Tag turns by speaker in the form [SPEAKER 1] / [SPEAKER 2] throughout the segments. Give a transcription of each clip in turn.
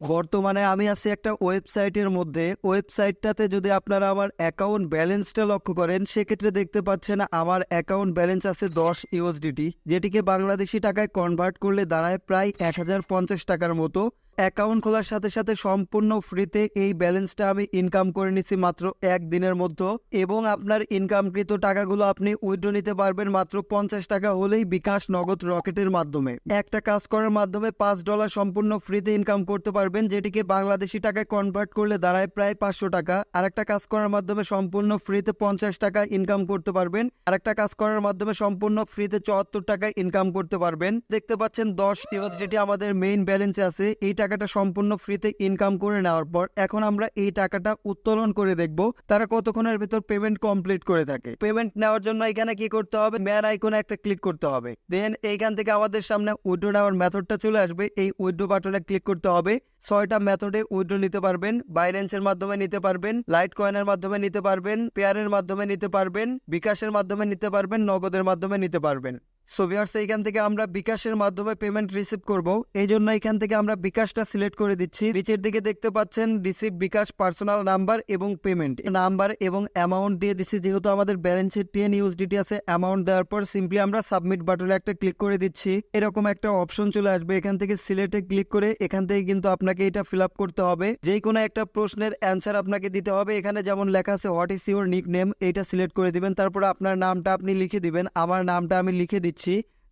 [SPEAKER 1] বর্তমানে আমি আছি একটা ওয়েবসাইটের মধ্যে। ওয়েবসাইটটাতে যদি আপনারা আমার অ্যাকাউন্ট ব্যালেন্সটা লক্ষ্য করেন, সেক্ষেত্রে দেখতে পাচ্ছেন আমার অ্যাকাউন্ট ব্যালেন্স আছে দশ ইউএসডিটি, যেটিকে বাংলাদেশি টাকায় কনভার্ট করলে দাঁড়ায় প্রায় এক হাজার পঞ্চাশ টাকার মতো। অ্যাকাউন্ট খোলার সাথে সাথে সম্পূর্ণ ফ্রিতে এই ব্যালেন্সটা আমি ইনকাম করে নিছি মাত্র এক দিনের মধ্যে এবং আপনার ইনকামকৃত টাকাগুলো আপনি উইথড্র নিতে পারবেন মাত্র পঞ্চাশ টাকা হলেই বিকাশ নগদ রকেটের মাধ্যমে। একটা কাজ করার মাধ্যমে পাঁচ ডলার সম্পূর্ণ ফ্রিতে ইনকাম করতে পারবেন, যেটিকে বাংলাদেশি টাকায় কনভার্ট করলে দাঁড়ায় প্রায় পাঁচশো টাকা। আর একটা কাজ করার মাধ্যমে সম্পূর্ণ ফ্রিতে পঞ্চাশ টাকা ইনকাম করতে পারবেন। আর একটা কাজ করার মাধ্যমে সম্পূর্ণ ফ্রিতে চুয়াত্তর টাকা ইনকাম করতে পারবেন। দেখতে পাচ্ছেন দশ যেটি আমাদের মেইন ব্যালেন্সে আছে, এই টাকাটা সম্পূর্ণ ফ্রিতে ইনকাম করে নেওয়ার পর এখন আমরা এই টাকাটা উত্তোলন করে দেখব তারা কতক্ষণের ভিতর পেমেন্ট কমপ্লিট করে থাকে। পেমেন্ট নেওয়ার জন্য এখানে কি করতে হবে? ম্যান আইকনে একটা ক্লিক করতে হবে। দেন এইখান থেকে আমাদের সামনে উইড্রো নেওয়ার মেথডটা চলে আসবে। এই উইড্রো বাটনে ক্লিক করতে হবে। ছয়টা মেথডে উইড্রো নিতে পারবেন। বাইন্যান্সের মাধ্যমে নিতে পারবেন লাইট কয়েনের মাধ্যমে নিতে পারবেন পেয়ারের মাধ্যমে নিতে পারবেন বিকাশের মাধ্যমে নিতে পারবেন, নগদের মাধ্যমে নিতে পারবেন। সো ভিউয়ার্স এইখান থেকে আমরা বিকাশের মাধ্যমে পেমেন্ট রিসিভ করব। এই জন্য এখান থেকে আমরা বিকাশটা সিলেক্ট করে দিচ্ছি। নিচের দিকে দেখতে পাচ্ছেন রিসিভ বিকাশ পার্সোনাল নাম্বার এবং পেমেন্ট নাম্বার এবং অ্যামাউন্ট দিয়ে দিচ্ছি, যেহেতু আমাদের ব্যালেন্সে টেন ইউএসডিটি আছে অ্যামাউন্ট দেওয়ার পর সিম্পলি আমরা সাবমিট বাটনে একটা ক্লিক করে দিচ্ছি। এরকম একটা অপশন চলে আসবে এখান থেকে সিলেটে ক্লিক করে, এখান থেকে কিন্তু আপনাকে এটা ফিল আপ করতে হবে। যে কোনো একটা প্রশ্নের অ্যান্সার আপনাকে দিতে হবে। এখানে যেমন লেখা আছে what is your nickname এইটা সিলেক্ট করে দিবেন। তারপর আপনার নামটা আপনি লিখে দিবেন। আমার নামটা আমি লিখে দিচ্ছি।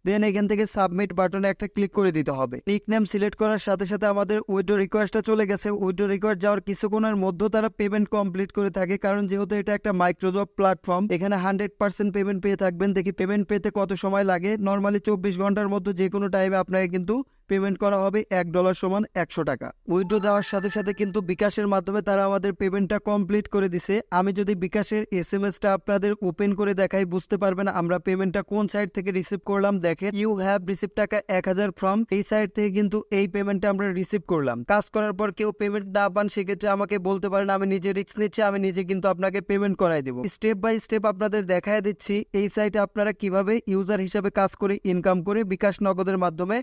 [SPEAKER 1] দেন এখান থেকে সাবমিট বাটনে একটা ক্লিক করে দিতে হবে। নিক নেম সিলেক্ট করার সাথে সাথে আমাদের উইডো রিকোয়েস্টটা চলে গেছে। উইডো রিকোয়েস্ট যাওয়ার কিছুক্ষণের মধ্যে তারা পেমেন্ট কমপ্লিট করে থাকে। কারণ যেহেতু এটা একটা মাইক্রোজব প্ল্যাটফর্ম এখানে হান্ড্রেড পার্সেন্ট পেমেন্ট পেয়ে থাকবেন। দেখি পেমেন্ট পেতে কত সময় লাগে? নর্মালি চব্বিশ ঘণ্টার মধ্যে যে কোনো টাইমে আপনাকে কিন্তু পেমেন্ট করা হবে এক ডলার সমান একশো টাকা। উইড্রো দেওয়ার সাথে সাথে কিন্তু বিকাশের মাধ্যমে তারা আমাদের পেমেন্টটা কমপ্লিট করে দিছে। আমি যদি বিকাশের এস এম এসটা আপনাদের ওপেন করে দেখাই, বুঝতে পারবেন আমরা পেমেন্টটা কোন সাইড থেকে রিসিভ করলাম। দেখেন ইউ হ্যাভ রিসিভ টাকা এক হাজার ফ্রম এই সাইড থেকে কিন্তু এই পেমেন্টটা আমরা রিসিভ করলাম। কাজ করার পর কেউ পেমেন্ট না পান, সেক্ষেত্রে আমাকে বলতে পারেন, আমি নিজে রিস্ক নিচ্ছি, আমি নিজে কিন্তু আপনাকে পেমেন্ট করাই দেবো। স্টেপ বাই স্টেপ আপনাদের দেখায় দিচ্ছি, এই সাইটে আপনারা কীভাবে ইউজার হিসাবে কাজ করে ইনকাম করে বিকাশ নগদের মাধ্যমে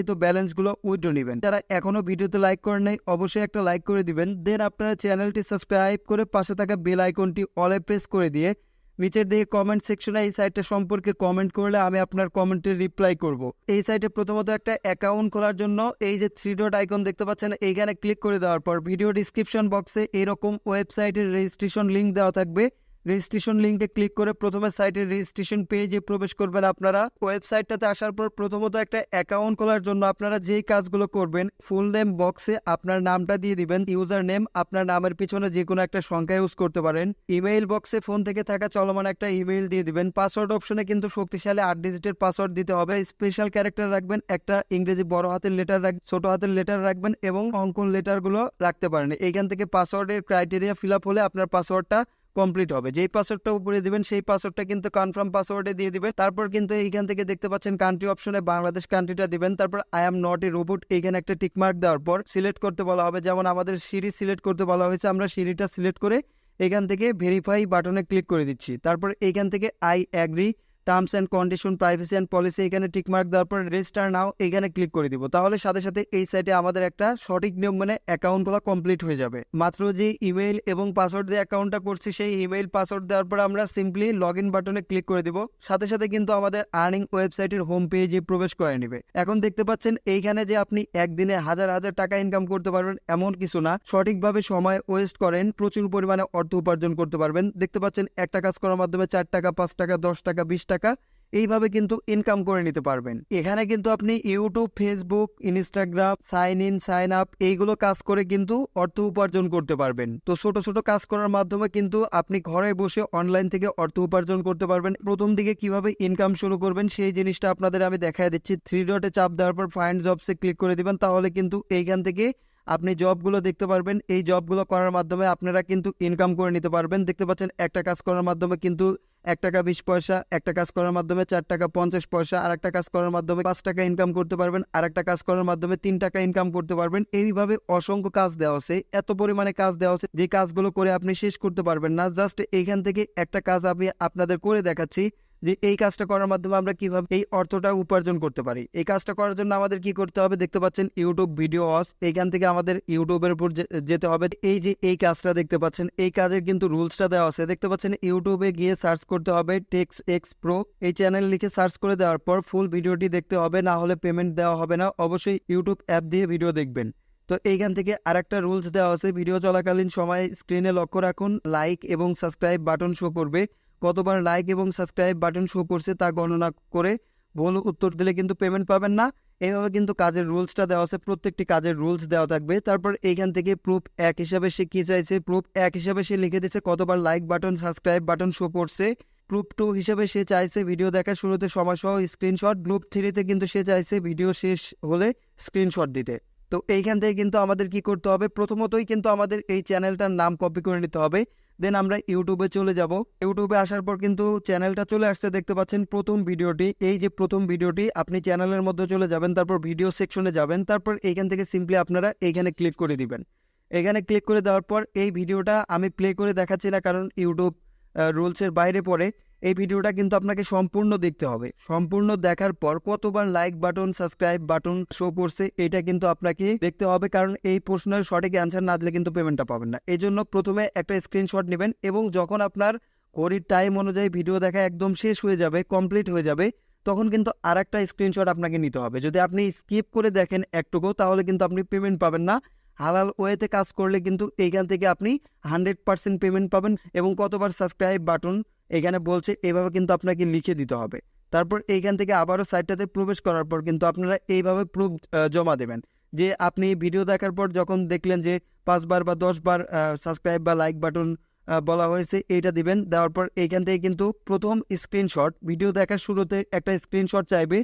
[SPEAKER 1] ইনকামকৃত ব্যালেন্সগুলো উইড্রো নেবেন। যারা এখনও ভিডিওতে লাইক করেন নাই, অবশ্যই একটা লাইক করে দিবেন। দেন আপনারা চ্যানেলটি সাবস্ক্রাইব করে পাশে থাকা বেল আইকনটি অলে প্রেস করে দিয়ে নিচের দিকে কমেন্ট সেকশনে এই সাইটটা সম্পর্কে কমেন্ট করলে আমি আপনার কমেন্টের রিপ্লাই করব। এই সাইটে প্রথমত একটা অ্যাকাউন্ট খোলার জন্য এই যে থ্রি ডট আইকন দেখতে পাচ্ছেন, এইখানে ক্লিক করে দেওয়ার পর ভিডিও ডিসক্রিপশন বক্সে এরকম ওয়েবসাইটের রেজিস্ট্রেশন লিঙ্ক দেওয়া থাকবে। রেজিস্ট্রেশন লিঙ্কে ক্লিক করে প্রথমে সাইটের রেজিস্ট্রেশন পেজে প্রবেশ করবেন আপনারা। ওয়েবসাইটটাতে আসার পর প্রথমত একটা অ্যাকাউন্ট খোলার জন্য আপনারা যেই কাজগুলো করবেন, ফুল নেম বক্সে আপনার নামটা দিয়ে দিবেন, ইউজার নেম আপনার নামের পিছনে যে কোনো একটা সংখ্যা ইউজ করতে পারেন। ইমেইল বক্সে ফোন থেকে থাকা চলমান একটা ইমেইল দিয়ে দিবেন। পাসওয়ার্ড অপশনে কিন্তু শক্তিশালী আট ডিজিটের পাসওয়ার্ড দিতে হবে। স্পেশাল ক্যারেক্টার রাখবেন, একটা ইংরেজি বড় হাতের লেটার রাখ ছোট হাতের লেটার রাখবেন এবং অঙ্কন লেটারগুলো রাখতে পারেন। এইখান থেকে পাসওয়ার্ডের ক্রাইটেরিয়া ফিল আপ হলে আপনার পাসওয়ার্ডটা কমপ্লিট হবে। যেই পাসওয়ার্ডটা উপরে দিবেন, সেই পাসওয়ার্ডটা কিন্তু কনফার্ম পাসওয়ার্ডে দিয়ে দিবেন তারপর কিন্তু এইখান থেকে দেখতে পাচ্ছেন কান্ট্রি অপশনে বাংলাদেশ কান্ট্রিটা দিবেন। তারপর I am not a robot এইখানে একটা টিকমার্ক দেওয়ার পর সিলেক্ট করতে বলা হবে। যেমন আমাদের সিঁড়ি সিলেক্ট করতে বলা হয়েছে, আমরা সিঁড়িটা সিলেক্ট করে এখান থেকে ভেরিফাই বাটনে ক্লিক করে দিচ্ছি। তারপর এইখান থেকে I agree terms and condition privacy and policy এখানে টিকমার্ক দেওয়ার পর রেজিস্টার নাও, এখানে ক্লিক করে দিব। তাহলে সাথে সাথে এই সাইটে আমাদের একটা সঠিক নিয়ম মানে অ্যাকাউন্ট খোলা কমপ্লিট হয়ে যাবে। মাত্র যে ইমেইল এবং পাসওয়ার্ড দিয়ে অ্যাকাউন্টটা করছি, সেই ইমেইল পাসওয়ার্ড দেওয়ার পর আমরা সিম্পলি লগ ইন বাটনে ক্লিক করে দিব। সাথে সাথে কিন্তু আমাদের আর্নিং ওয়েবসাইটের হোম পেজে প্রবেশ করে নেবে। এখন দেখতে পাচ্ছেন, এইখানে যে আপনি একদিনে হাজার হাজার টাকা ইনকাম করতে পারবেন, এমন কিছু না। সঠিকভাবে সময় ওয়েস্ট করেন, প্রচুর পরিমাণে অর্থ উপার্জন করতে পারবেন। দেখতে পাচ্ছেন, একটা কাজ করার মাধ্যমে চার টাকা, পাঁচ টাকা, দশ টাকা, বিশ টাকা এইভাবে কিন্তু ইনকাম করে নিতে পারবেন। এখানে কিন্তু আপনি YouTube Facebook Instagram sign in sign up এইগুলো কাজ করে কিন্তু অর্থ উপার্জন করতে পারবেন। তো ছোট ছোট কাজ করার মাধ্যমে কিন্তু আপনি ঘরে বসে অনলাইন থেকে অর্থ উপার্জন করতে পারবেন। প্রথম দিকে কীভাবে ইনকাম শুরু করবেন সেই জিনিসটা আপনাদের আমি দেখায় দিচ্ছি। থ্রি ডটে চাপ দেওয়ার পর ফাইন্ড জবসে ক্লিক করে দিবেন। তাহলে কিন্তু এইখান থেকে আপনি জবগুলো দেখতে পারবেন। এই জবগুলো করার মাধ্যমে আপনারা কিন্তু ইনকাম করে নিতে পারবেন। দেখতে পাচ্ছেন একটা কাজ করার মাধ্যমে কিন্তু এক টাকা বিশ পয়সা, একটা কাজ করার মাধ্যমে চার টাকা পঞ্চাশ পয়সা আর একটা কাজ করার মাধ্যমে পাঁচ টাকা ইনকাম করতে পারবেন আর একটা কাজ করার মাধ্যমে তিন টাকা ইনকাম করতে পারবেন। এইভাবে অসংখ্য কাজ দেওয়া আছে, এত পরিমাণে কাজ দেওয়া আছে যে কাজগুলো করে আপনি শেষ করতে পারবেন না। জাস্ট এইখান থেকে একটা কাজ আমি আপনাদের করে দেখাচ্ছি। যে এই কাজটা করার মাধ্যমে আমরা কীভাবে এই অর্থটা উপার্জন করতে পারি। এই কাজটা করার জন্য আমাদের কি করতে হবে দেখতে পাচ্ছেন ইউটিউব ভিডিও অস এইখান থেকে আমাদের ইউটিউবের উপর যেতে হবে। এই যে এই কাজটা দেখতে পাচ্ছেন, এই কাজের কিন্তু রুলসটা দেওয়া আছে। দেখতে পাচ্ছেন ইউটিউবে গিয়ে সার্চ করতে হবে টেক্স এক্স প্রো এই চ্যানেল লিখে সার্চ করে দেওয়ার পর ফুল ভিডিওটি দেখতে হবে, না হলে পেমেন্ট দেওয়া হবে না। অবশ্যই ইউটিউব অ্যাপ দিয়ে ভিডিও দেখবেন। তো এইখান থেকে আরেকটা রুলস দেওয়া আছে। ভিডিও চলাকালীন সময় স্ক্রিনে লক্ষ্য রাখুন লাইক এবং সাবস্ক্রাইব বাটন শো করবে। কতবার লাইক এবং সাবস্ক্রাইব বাটন শো করছে তা গণনা করে ভুল উত্তর দিলে কিন্তু পেমেন্ট পাবেন না। এইভাবে কিন্তু কাজের রুলসটা দেওয়া আছে, প্রত্যেকটি কাজের রুলস দেওয়া থাকবে। তারপর এইখান থেকে প্রুফ এক হিসাবে সে কি চাইছে? প্রুফ এক হিসাবে সে লিখে দিচ্ছে কতবার like button subscribe button show করছে। প্রুফ টু হিসেবে সে চাইছে ভিডিও দেখার শুরুতে সহ স্ক্রিনশট গ্রুপ থ্রিতে কিন্তু সে চাইছে ভিডিও শেষ হলে স্ক্রিনশট দিতে। তো এইখান থেকে কিন্তু আমাদের কি করতে হবে? প্রথমতই কিন্তু আমাদের এই চ্যানেলটার নাম কপি করে নিতে হবে। দেন আমরা ইউটিউবে চলে যাব। ইউটিউবে আসার পর কিন্তু চ্যানেলটা চলে আসতে দেখতে পাচ্ছেন প্রথম ভিডিওটি। এই যে প্রথম ভিডিওটি, আপনি চ্যানেলের মধ্যে চলে যাবেন, তারপর ভিডিও সেকশনে যাবেন, তারপর এইখান থেকে সিম্পলি আপনারা এইখানে ক্লিক করে দিবেন। এখানে ক্লিক করে দেওয়ার পর এই ভিডিওটা আমি প্লে করে দেখাচ্ছি না, কারণ ইউটিউব রুলসের বাইরে পড়ে। এই ভিডিওটা কিন্তু আপনাকে সম্পূর্ণ দেখতে হবে। সম্পূর্ণ দেখার পর কতবার like button subscribe button show করছে, এটা কিন্তু আপনাকে দেখতে হবে কারণ এই প্রশ্নের সঠিক অ্যান্সার না দিলে কিন্তু পেমেন্টটা পাবেন না। এই জন্য প্রথমে একটা স্ক্রিনশট নেবেন এবং যখন আপনার ঘড়ির টাইম অনুযায়ী ভিডিও দেখা একদম শেষ হয়ে যাবে কমপ্লিট হয়ে যাবে, তখন কিন্তু আর একটা স্ক্রিনশট আপনাকে নিতে হবে। যদি আপনি স্কিপ করে দেখেন একটুকু, তাহলে কিন্তু আপনি পেমেন্ট পাবেন না। হালাল ওয়েতে কাজ করলে কিন্তু এইখান থেকে আপনি হান্ড্রেড পার্সেন্ট পেমেন্ট পাবেন এবং কতবার সাবস্ক্রাইব বাটন এখানে বলছে, এভাবে কিন্তু আপনাকে লিখে দিতে হবে। তারপর এইখান থেকে আবারও সাইটটাতে প্রবেশ করার পর কিন্তু আপনারা এইভাবে প্রুফ জমা দেবেন। যে আপনি ভিডিও দেখার পর যখন দেখলেন যে পাঁচবার বা দশবার সাবস্ক্রাইব বা লাইক বাটন বলা হয়েছে, এইটা দিবেন। দেওয়ার পর এইখান থেকে কিন্তু প্রথম স্ক্রিনশট ভিডিও দেখার শুরুতে একটা স্ক্রিনশট চাইবে।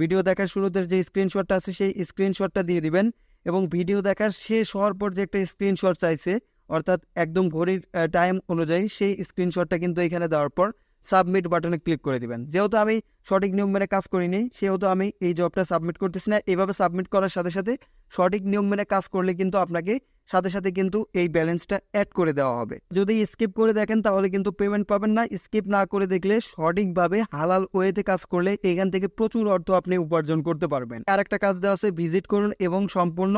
[SPEAKER 1] ভিডিও দেখার শুরুতে যে স্ক্রিনশটটা আছে, সেই স্ক্রিনশটটা দিয়ে দিবেন এবং ভিডিও দেখার শেষ হওয়ার পর যে একটা স্ক্রিনশট চাইছে অর্থাৎ একদম ঘড়ির টাইম অনুযায়ী সেই স্ক্রিনশটটা কিন্তু এখানে দেওয়ার পর সাবমিট বাটনে ক্লিক করে দিবেন। যেহেতু আমি সঠিক নিয়ম মেনে কাজ করিনি, সেহেতু আমি এই জবটা সাবমিট করতেছি না। এভাবে সাবমিট করার সাথে সাথে সঠিক নিয়ম মেনে কাজ করলে কিন্তু আপনাকে সাথে সাথে কিন্তু এই ব্যালেন্সটা অ্যাড করে দেওয়া হবে। যদি স্কিপ করে দেখেন তাহলে কিন্তু পেমেন্ট পাবেন না। স্কিপ না করে দেখলে সঠিকভাবে হালাল ওয়েতে কাজ করলে এখান থেকে প্রচুর অর্থ আপনি উপার্জন করতে পারবেন। আর একটা কাজ দেওয়া আছে ভিজিট করুন এবং সম্পূর্ণ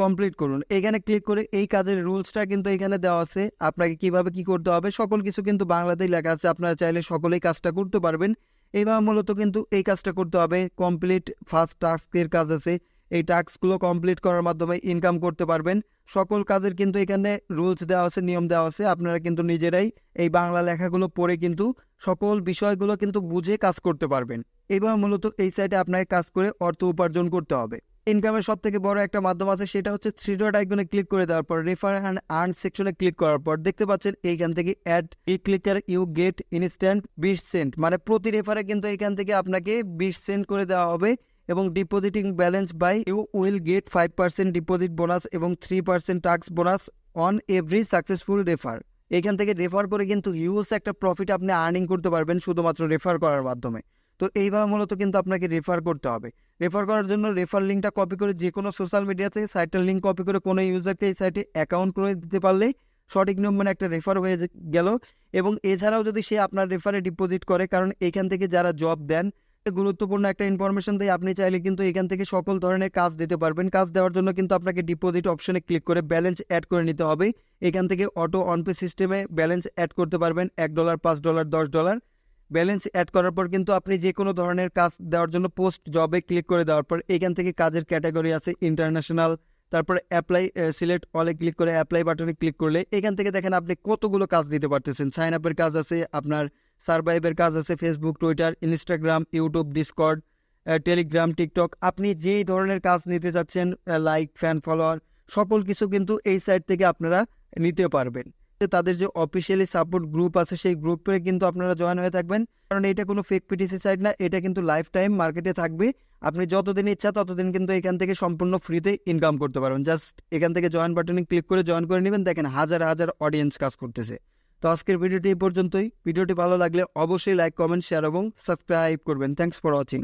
[SPEAKER 1] কমপ্লিট করুন। এখানে ক্লিক করে এই কাজের রুলসটা কিন্তু এখানে দেওয়া আছে। আপনাকে কীভাবে কি করতে হবে, সকল কিছু কিন্তু বাংলাতেই লেখা আছে। আপনারা চাইলে সকলেই কাজটা করতে পারবেন। এইভাবে মূলত কিন্তু এই কাজটা করতে হবে। কমপ্লিট ফার্স্ট টাস্কের কাজ আছে। এই টাস্কগুলো কমপ্লিট করার মাধ্যমে ইনকাম করতে পারবেন। সকল কাজের কিন্তু এখানে রুলস দেওয়া আছে, নিয়ম দেওয়া আছে। আপনারা কিন্তু নিজেরাই এই বাংলা লেখাগুলো পড়ে কিন্তু সকল বিষয়গুলো কিন্তু বুঝে কাজ করতে পারবেন। এইভাবে মূলত এই সাইটে আপনাকে কাজ করে অর্থ উপার্জন করতে হবে। ইনকামের সব থেকে বড় একটা মাধ্যম আছে, সেটা হচ্ছে থ্রি ডট আইকনে ক্লিক করে দেওয়ার পর রেফার অ্যান্ড আর্ন সেকশনে ক্লিক করার পর, দেখতে পাচ্ছেন এইখান থেকে ad e clicker you get instant বিশ সেন্ট মানে প্রতি রেফারে কিন্তু এখান থেকে আপনাকে বিশ সেন্ট করে দেওয়া হবে এবং depositing balance by you will get five percent deposit bonus এবং three percent tax bonus on every successful refer এখান থেকে রেফার করে কিন্তু হিউজ একটা প্রফিট আপনি আর্নিং করতে পারবেন শুধুমাত্র রেফার করার মাধ্যমে। তো এইভাবে মূলত কিন্তু আপনাকে রেফার করতে হবে। রেফার করার জন্য রেফার লিঙ্কটা কপি করে যে কোনো সোশ্যাল মিডিয়াতে সাইটের লিঙ্ক কপি করে কোনো ইউজারকে এই সাইটে অ্যাকাউন্ট করে দিতে পারলেই সঠিক নিয়ম মানে একটা রেফার হয়ে গেল। এবং এছাড়াও যদি সে আপনার রেফারে ডিপোজিট করে, কারণ এখান থেকে যারা জব দেন গুরুত্বপূর্ণ একটা ইনফরমেশন দিয়ে আপনি চাইলে কিন্তু এখান থেকে সকল ধরনের কাজ দিতে পারবেন। কাজ দেওয়ার জন্য কিন্তু আপনাকে ডিপোজিট অপশনে ক্লিক করে ব্যালেন্স অ্যাড করে নিতে হবে। এখান থেকে অটো অনপে সিস্টেমে ব্যালেন্স অ্যাড করতে পারবেন, এক ডলার পাঁচ ডলার দশ ডলার ব্যালেন্স অ্যাড করার পর কিন্তু আপনি যে কোনো ধরনের কাজ দেওয়ার জন্য পোস্ট জবে ক্লিক করে দেওয়ার পর এখান থেকে কাজের ক্যাটাগরি আছে ইন্টারন্যাশনাল তারপর অ্যাপ্লাই সিলেক্ট অলে ক্লিক করে অ্যাপ্লাই বাটনে ক্লিক করলে এখান থেকে দেখেন আপনি কতগুলো কাজ দিতে পারতেছেন। সাইন আপের কাজ আছে, আপনার সার্ভাইভের কাজ আছে Facebook Twitter Instagram YouTube Discord Telegram TikTok আপনি যেই ধরনের কাজ নিতে চাচ্ছেন লাইক ফ্যান ফলোয়ার সকল কিছু কিন্তু এই সাইট থেকে আপনারা নিতে পারবেন। তাদের যে অফিসিয়ালি সাপোর্ট গ্রুপ আছে, সেই গ্রুপে কিন্তু আপনারা জয়েন হয়ে থাকবেন। কারণ এটা কোনো ফেক পিটিসি সাইট না, এটা কিন্তু লাইফ টাইম মার্কেটে থাকবে। আপনি যতদিন ইচ্ছা ততদিন কিন্তু এখান থেকে সম্পূর্ণ ফ্রিতে ইনকাম করতে পারবেন। জাস্ট এখান থেকে জয়েন বাটনে ক্লিক করে জয়েন করে নেবেন। দেখেন হাজার হাজার অডিয়েন্স কাজ করতেছে। তো আজকের ভিডিওটি এই পর্যন্তই। ভিডিওটি ভালো লাগলে অবশ্যই লাইক কমেন্ট শেয়ার এবং সাবস্ক্রাইব করবেন। Thanks for watching